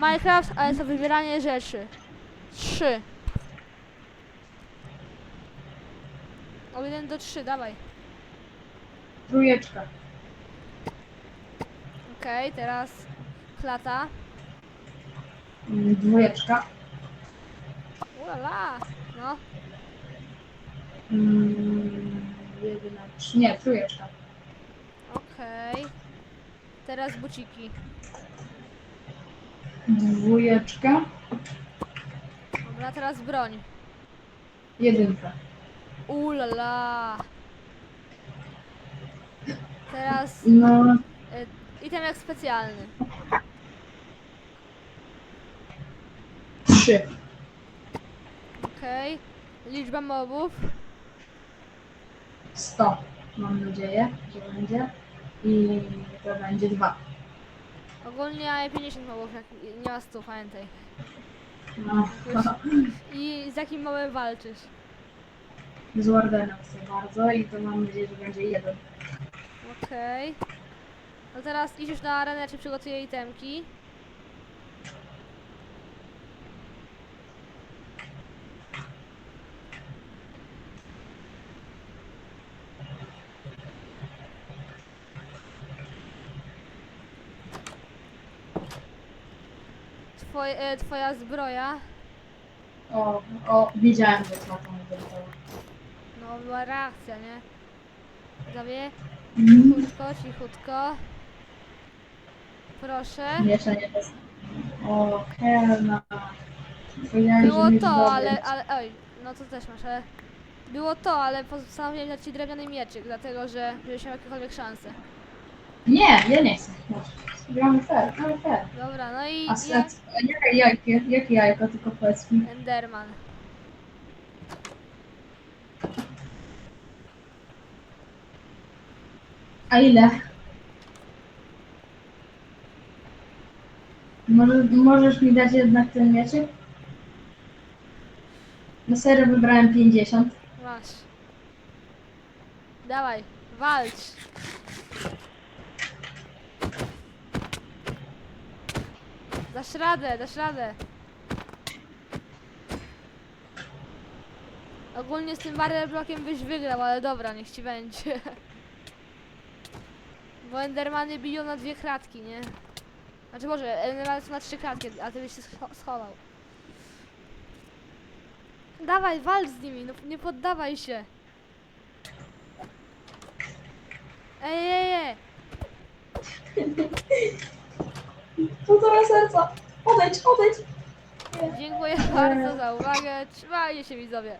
Minecraft, ale to wybieranie rzeczy. Trzy. Od 1 do 3, dawaj. Trójeczka. Okej, teraz klata. Mm, Dwójeczka. Ulala. No, Mm, Jedna. trz- Nie, trójeczka. okej. Teraz buciki. Dwójeczka. Dobra, teraz broń. Jedynka. Ulala. Teraz No, y, item jak specjalny. trzy. Okej. Liczba mobów. Sto. Mam nadzieję, że będzie. I to będzie dwa. Ogólnie ja 50 mobów, jak nie ma 100, pamiętaj. No. I z jakim mobem walczysz? Z Wardenem chcę bardzo i to mam nadzieję, że będzie jeden. Okej. No teraz już na arenę, czy przygotuję itemki. Twoje, e, twoja zbroja. O, o, wiedziałem, że co tam. No była reakcja, nie? Zawie, Mm. cichutko, cichutko. Proszę. Jeszcze nie jest. O, Helna. Powiedziałem, Było że to, ale, ale, oj, no to też masz, ale... Było to, ale postanowiłem dać ci drewniany mieczyk, dlatego że żebyś miał jakiekolwiek szanse. Nie, ja nie chcę. Gramy fair, gramy fair. Dobra, no i A ja, set, jakie jajko, jakie jajko, tylko powiedz mi. Enderman. A ile? Może, możesz mi dać jednak ten mieczyk? Na serio wybrałem 50. Masz. Dawaj, walcz. Dasz radę, dasz radę. Ogólnie z tym barrel blokiem byś wygrał, ale dobra, niech ci będzie. Bo Endermany biją na dwie kratki, nie? Znaczy może, Endermany są na trzy kratki, a ty byś się scho- schował. Dawaj, walcz z nimi, no nie poddawaj się. Ej, ej, ej. Półtora serca! Odejdź, odejdź! Dziękuję bardzo za uwagę. Trzymajcie się widzowie.